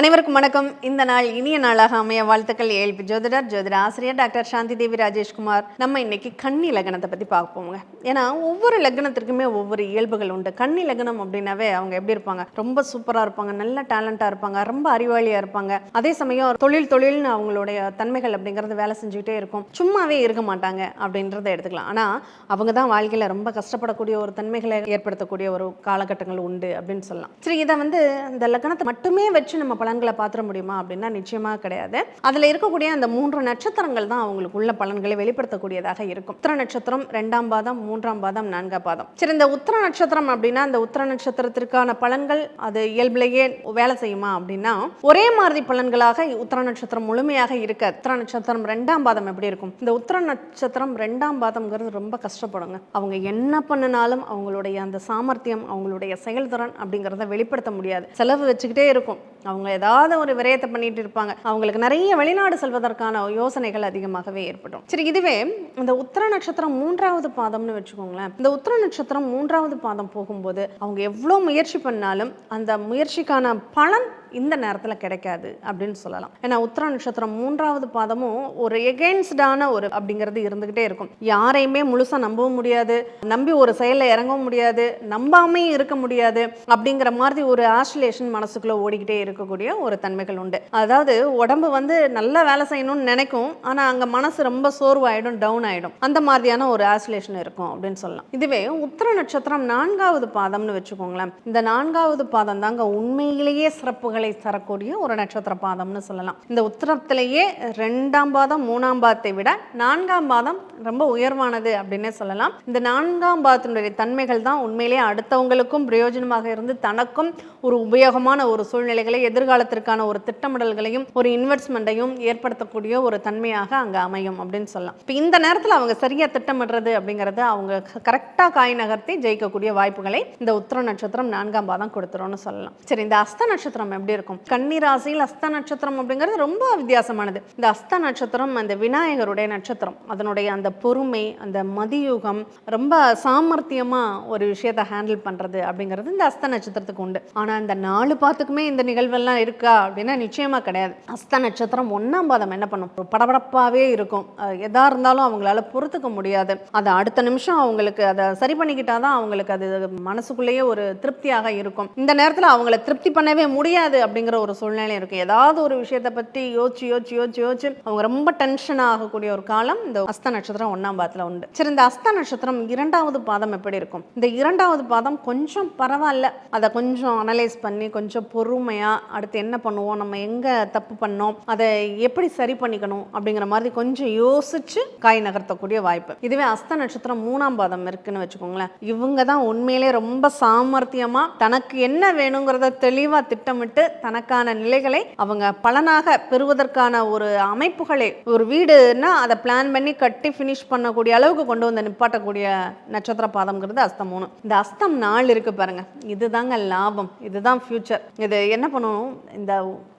அனைவருக்கும் வணக்கம். இந்த நாள் இனிய நாளாக அமைய வாழ்த்துக்கள். ஏழ்பி ஜோதிடர் ஜோதிட ஆசிரியர் டாக்டர் சாந்தி தேவி ராஜேஷ்குமார். நம்ம இன்னைக்கு கன்னி லக்னத்தை பற்றி பார்ப்போங்க. ஏன்னா ஒவ்வொரு லக்னத்திற்குமே ஒவ்வொரு இயல்புகள் உண்டு. கன்னி லக்னம் அப்படின்னாவே அவங்க எப்படி இருப்பாங்க? ரொம்ப சூப்பராக இருப்பாங்க. நல்ல டேலண்டாக இருப்பாங்க. ரொம்ப அறிவாளியாக இருப்பாங்க. அதே சமயம் தொழில் தொழில்னு அவங்களுடைய தன்மைகள் அப்படிங்கிறது வேலை செஞ்சுக்கிட்டே இருக்கும். சும்மாவே இருக்க மாட்டாங்க அப்படின்றத எடுத்துக்கலாம். ஆனால் அவங்க தான் வாழ்க்கையில் ரொம்ப கஷ்டப்படக்கூடிய ஒரு தன்மைகளை ஏற்படுத்தக்கூடிய ஒரு காலகட்டங்கள் உண்டு அப்படின்னு சொல்லலாம். சரி இதை வந்து இந்த லக்னத்தை மட்டுமே வச்சு நம்ம பலன்களை பார்த்துட முடியுமா அப்படின்னா நிச்சயமாக கிடையாது. அதில் இருக்கக்கூடிய அந்த மூன்று நட்சத்திரங்கள் தான் அவங்களுக்கு உள்ள பலன்களை வெளிப்படுத்தக்கூடியதாக இருக்கும். உத்திர நட்சத்திரம் ரெண்டாம் பாதம் மூன்றாம் பாதம் நான்காம் பாதம். சரி இந்த உத்திர நட்சத்திரம் அப்படின்னா அந்த உத்திர நட்சத்திரத்திற்கான பலன்கள் அது இயல்பிலேயே வேலை செய்யுமா அப்படின்னா ஒரே மாதிரி பலன்களாக உத்திர நட்சத்திரம் முழுமையாக இருக்க உத்திர நட்சத்திரம் ரெண்டாம் பாதம் எப்படி இருக்கும்? இந்த உத்திர நட்சத்திரம் ரெண்டாம் பாதம்ங்கிறது ரொம்ப கஷ்டப்படுங்க. அவங்க என்ன பண்ணினாலும் அவங்களுடைய அந்த சாமர்த்தியம் அவங்களுடைய செயல்திறன் அப்படிங்கிறத வெளிப்படுத்த முடியாது. செலவு வச்சுக்கிட்டே இருக்கும். அவங்க ஏதாவது ஒரு விரயத்தை பண்ணிட்டு இருப்பாங்க. அவங்களுக்கு நிறைய வெளிநாடு செல்வதற்கான யோசனைகள் அதிகமாகவே ஏற்படும். சரி இதுவே இந்த உத்திர நட்சத்திரம் மூன்றாவது பாதம்னு வச்சுக்கோங்களேன். இந்த உத்திர நட்சத்திரம் மூன்றாவது பாதம் போகும்போது அவங்க எவ்வளோ முயற்சி பண்ணாலும் அந்த முயற்சிக்கான பலன் இந்த நேரத்தில் கிடைக்காது அப்படின்னு சொல்லலாம். ஏன்னா உத்திர நட்சத்திரம் மூன்றாவது பாதமும் ஒரு எகெயின்ஸ்டான ஒரு அப்படிங்கிறது இருந்துகிட்டே இருக்கும். யாரையுமே முழுசாக நம்பவும் முடியாது. நம்பி ஒரு செயலில் இறங்கவும் முடியாது. நம்பாமே இருக்க முடியாது. அப்படிங்கிற மாதிரி ஒரு ஆசிலேஷன் மனசுக்குள்ளே ஓடிக்கிட்டே இருக்கும். இருக்கக்கூடிய ஒரு தன்மைகள் உண்டு. அதாவது உடம்பு வந்து நல்லா வேலை செய்யணும்னு நினைக்கும் ஆனால் அங்கே மனசு ரொம்ப சோர்வாயிடும் டவுன் ஆகிடும் அந்த மாதிரியான ஒரு ஆசிலேஷன் இருக்கும் அப்படின்னு சொல்லலாம். இதுவே உத்தர நட்சத்திரம் நான்காவது பாதம்னு வச்சுக்கோங்களேன். இந்த நான்காவது பாதம் தாங்க உண்மையிலேயே சிறப்புகளை தரக்கூடிய ஒரு நட்சத்திர பாதம்னு சொல்லலாம். இந்த உத்தரத்திலேயே ரெண்டாம் பாதம் மூணாம் பாதத்தை விட நான்காம் பாதம் ரொம்ப உயர்வானது அப்படின்னே சொல்லலாம். இந்த நான்காம் பாதத்தினுடைய தன்மைகள் தான் உண்மையிலேயே அடுத்தவங்களுக்கும் பிரயோஜனமாக இருந்து தனக்கும் ஒரு உபயோகமான ஒரு சூழ்நிலைகளை எதிர்காலத்திற்கான ஒரு திட்டமிடல்களையும் ஒரு இன்வெஸ்ட்மெண்ட்டையும் ஏற்படுத்தக்கூடிய ஒரு தன்மையாக அங்கே அமையும் அப்படின்னு சொல்லலாம். இப்போ இந்த நேரத்தில் அவங்க சரியாக திட்டமிடுறது அப்படிங்கிறது அவங்க கரெக்டாக காய் நகர்த்தி ஜெயிக்கக்கூடிய வாய்ப்புகளை இந்த உத்திர நட்சத்திரம் நான்காம் பாதம் கொடுத்துரும்னு சொல்லலாம். சரி இந்த அஸ்த நட்சத்திரம் எப்படி இருக்கும்? கன்னி ராசியில் அஸ்த நட்சத்திரம் அப்படிங்கிறது ரொம்ப வித்தியாசமானது. இந்த அஸ்த நட்சத்திரம் அந்த விநாயகருடைய நட்சத்திரம். அதனுடைய அந்த பொறுமை அந்த மதியுகம் ரொம்ப சாமர்த்தியமாக ஒரு விஷயத்தை ஹேண்டில் பண்ணுறது அப்படிங்கிறது இந்த அஸ்த நட்சத்திரத்துக்கு உண்டு. ஆனால் இந்த நாலு பாத்துக்குமே இந்த நிகழ்வு செல்வெல்லாம் இருக்கா அப்படின்னா நிச்சயமாக கிடையாது. அஸ்த நட்சத்திரம் ஒன்றாம் பாதம் என்ன பண்ணும்? ஒரு படபடப்பாகவே இருக்கும். எதாக இருந்தாலும் அவங்களால பொறுத்துக்க முடியாது. அதை அடுத்த நிமிஷம் அவங்களுக்கு அதை சரி பண்ணிக்கிட்டாதான் அவங்களுக்கு அது மனசுக்குள்ளேயே ஒரு திருப்தியாக இருக்கும். இந்த நேரத்தில் அவங்கள திருப்தி பண்ணவே முடியாது அப்படிங்கிற ஒரு சூழ்நிலை இருக்கும் ஏதாவது ஒரு விஷயத்தை பற்றி யோசிச்சு யோசிச்சு யோசிச்சு யோசிச்சு அவங்க ரொம்ப டென்ஷன் ஆகக்கூடிய ஒரு காலம் இந்த அஸ்த நட்சத்திரம் ஒன்றாம் பாதத்தில் உண்டு. சரி இந்த அஸ்த நட்சத்திரம் இரண்டாவது பாதம் எப்படி இருக்கும்? இந்த இரண்டாவது பாதம் கொஞ்சம் பரவாயில்ல. அதை கொஞ்சம் அனலைஸ் பண்ணி கொஞ்சம் பொறுமையாக அடுத்து என்ன பண்ணுவோம்? நம்ம எங்க தப்பு பண்ணோம்? அதை எப்படி சரி பண்ணிக்கணும்? அப்படிங்கிற மாதிரி கொஞ்சம் யோசிச்சு காய் நகர்த்தக்கூடிய வாய்ப்பு. இதுவே அஸ்த நட்சத்திரம் மூணாம் பாதம் இருக்குன்னு வச்சுக்கோங்களேன். இவங்க தான் உண்மையிலே ரொம்ப சாமர்த்தியமா தனக்கு என்ன வேணுங்கிறத தெளிவா திட்டமிட்டு தனக்கான நிலைகளை அவங்க பலனாக பெறுவதற்கான ஒரு அமைப்புகளை ஒரு வீடுன்னா அதை பிளான் பண்ணி கட்டி ஃபினிஷ் பண்ணக்கூடிய அளவுக்கு கொண்டு வந்து நிப்பாட்டக்கூடிய நட்சத்திர பாதம்ங்கிறது அஸ்தம் மூணு. இந்த அஸ்தம் நாள் இருக்கு பாருங்க. இதுதாங்க லாபம். இதுதான் ஃபியூச்சர் இது என்ன பண்ணணும் இந்த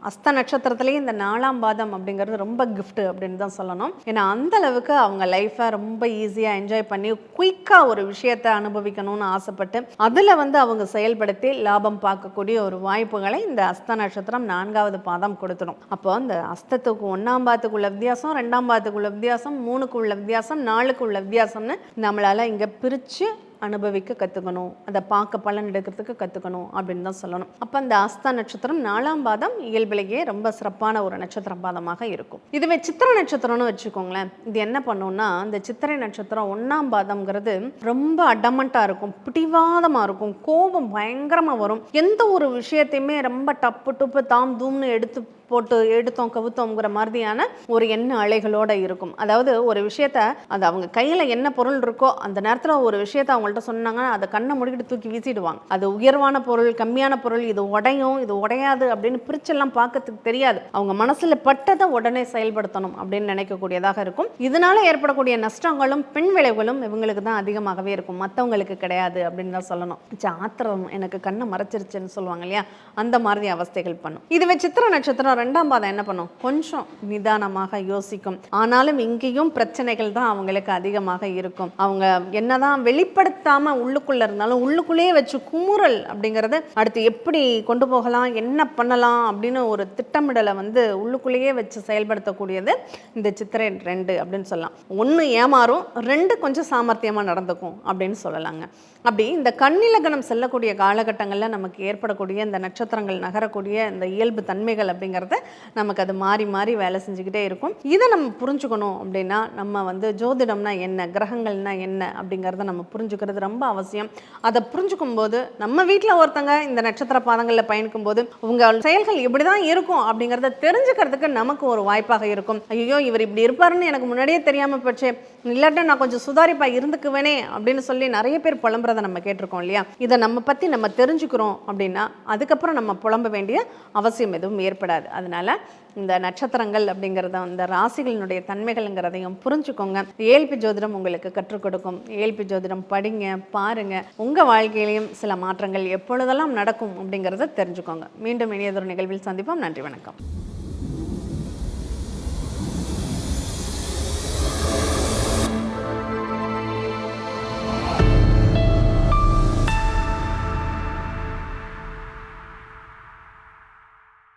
அஸ்த நட்சத்திரத்திலேயே இந்த நாலாம் பாதம் அப்படிங்கிறது ரொம்ப கிஃப்ட் அப்படின்னு தான் சொல்லணும். ஏன்னா அந்த அளவுக்கு அவங்க லைஃப்பை ரொம்ப ஈஸியாக என்ஜாய் பண்ணி குயிக்காக ஒரு விஷயத்தை அனுபவிக்கணும்னு ஆசைப்பட்டு அதில் வந்து அவங்க செயல்படுத்தி லாபம் பார்க்கக்கூடிய ஒரு வாய்ப்புகளை இந்த அஸ்த நட்சத்திரம் நான்காவது பாதம் கொடுத்துடும். அப்போ அந்த அஸ்தத்துக்கு ஒன்றாம் பாதத்துக்கு உள்ள வித்தியாசம் ரெண்டாம் பாதத்துக்கு உள்ள வித்தியாசம் மூணுக்கு உள்ள வித்தியாசம் நாலுக்கு உள்ள வித்தியாசம்னு நம்மளால் இங்கே பிரித்து அனுபவிக்க கற்றுக்கணும் அதை பார்க்க பலன் எடுக்கிறதுக்கு கற்றுக்கணும் அப்படின்னு தான் சொல்லணும். அப்போ அந்த ஆஸ்தா நட்சத்திரம் நாலாம் பாதம் இயல்பிலேயே ரொம்ப சிறப்பான ஒரு நட்சத்திர பாதமாக இருக்கும். இதுவே சித்திர நட்சத்திரம்னு வச்சுக்கோங்களேன். இது என்ன பண்ணும்னா இந்த சித்திரை நட்சத்திரம் ஒன்றாம் பாதம்ங்கிறது ரொம்ப அடமண்ட்டாக இருக்கும் பிடிவாதமாக இருக்கும் கோபம் பயங்கரமாக வரும். எந்த ஒரு விஷயத்தையுமே ரொம்ப டப்பு டுப்பு தாம் தூம்னு எடுத்து போட்டு எடுத்தோம் கவுத்தோங்கிற மாதிரியான ஒரு எண்ண அலைகளோட இருக்கும். அதாவது ஒரு விஷயத்த அது அவங்க கையில் என்ன பொருள் இருக்கோ அந்த நேரத்தில் ஒரு விஷயத்த அவங்கள்ட்ட சொன்னாங்கன்னா அதை கண்ணை முடிக்கிட்டு தூக்கி வீசிடுவாங்க. அது உயர்வான பொருள் கம்மியான பொருள் இது உடையும் இது உடையாது அப்படின்னு பிரிச்செல்லாம் பார்க்கறதுக்கு தெரியாது. அவங்க மனசில் பட்டதை உடனே செயல்படுத்தணும் அப்படின்னு நினைக்கக்கூடியதாக இருக்கும். இதனால ஏற்படக்கூடிய நஷ்டங்களும் பின் விளைவுகளும் இவங்களுக்கு தான் அதிகமாகவே இருக்கும். மற்றவங்களுக்கு கிடையாது அப்படின்னு தான் சொல்லணும். ஆத்திரம். எனக்கு கண்ணை மறைச்சிருச்சுன்னு சொல்லுவாங்க இல்லையா? அந்த மாதிரி அவஸ்தைகள் பண்ணும். இதுவே சித்திர நட்சத்திரம் ரெண்டாம் பாதம் என்ன பண்ணும்? கொஞ்சம் நிதானமாக யோசிக்கும். ஆனாலும் இங்கேயும் பிரச்சனைகள் தான் அவங்களுக்கு அதிகமாக இருக்கும். அவங்க என்னதான் வெளிப்படுத்த வெளிப்படுத்தாம உள்ளுக்குள்ள இருந்தாலும் உள்ளுக்குள்ளேயே வச்சு குமுறல் அப்படிங்கிறத அடுத்து எப்படி கொண்டு போகலாம் என்ன பண்ணலாம் அப்படின்னு ஒரு திட்டமிடலை வந்து உள்ளுக்குள்ளேயே வச்சு செயல்படுத்தக்கூடியது இந்த சித்திரை ரெண்டு அப்படின்னு சொல்லலாம். ஒன்று ஏமாறும் ரெண்டு கொஞ்சம் சாமர்த்தியமாக நடந்துக்கும் அப்படின்னு சொல்லலாங்க. அப்படி இந்த கண்ணிலகணம் செல்லக்கூடிய காலகட்டங்களில் நமக்கு ஏற்படக்கூடிய இந்த நட்சத்திரங்கள் நகரக்கூடிய இந்த இயல்பு தன்மைகள் அப்படிங்கிறத நமக்கு அது மாறி மாறி வேலை செஞ்சுக்கிட்டே இருக்கும். இதை நம்ம புரிஞ்சுக்கணும் அப்படின்னா நம்ம வந்து ஜோதிடம்னா என்ன கிரகங்கள்னா என்ன அப்படிங்கிறத நம்ம புரிஞ்சுக்கிறது ரொம்ப அவசியம். அதை புரிஞ்சுக்கும் போது நம்ம வீட்டில் ஒருத்தங்க இந்த நட்சத்திர பாதங்களில் பயணிக்கும் போது உங்க செயல்கள் இப்படி தான் இருக்கும் அப்படிங்கிறத தெரிஞ்சுக்கிறதுக்கு நமக்கு ஒரு வாய்ப்பாக இருக்கும். ஐயோ இவர் இப்படி இருப்பாருன்னு எனக்கு முன்னாடியே தெரியாமல் போச்சு. இல்லாட்டா நான் கொஞ்சம் சுதாரிப்பாக இருந்துக்குவேனே அப்படின்னு சொல்லி நிறைய பேர் புலம்புற சொல்கிறத நம்ம கேட்டிருக்கோம் இல்லையா? இதை நம்ம பற்றி நம்ம தெரிஞ்சுக்கிறோம் அப்படின்னா அதுக்கப்புறம் நம்ம புலம்ப வேண்டிய அவசியம் எதுவும் ஏற்படாது. அதனால இந்த நட்சத்திரங்கள் அப்படிங்கிறத அந்த ராசிகளினுடைய தன்மைகள்ங்கிறதையும் புரிஞ்சுக்கோங்க. ஏல்பி ஜோதிடம் உங்களுக்கு கற்றுக் கொடுக்கும். ஏல்பி ஜோதிடம் படிங்க பாருங்க. உங்கள் வாழ்க்கையிலையும் சில மாற்றங்கள் எப்பொழுதெல்லாம் நடக்கும் அப்படிங்கிறத தெரிஞ்சுக்கோங்க. மீண்டும் இனியதொரு நிகழ்வில் சந்திப்போம். நன்றி வணக்கம்.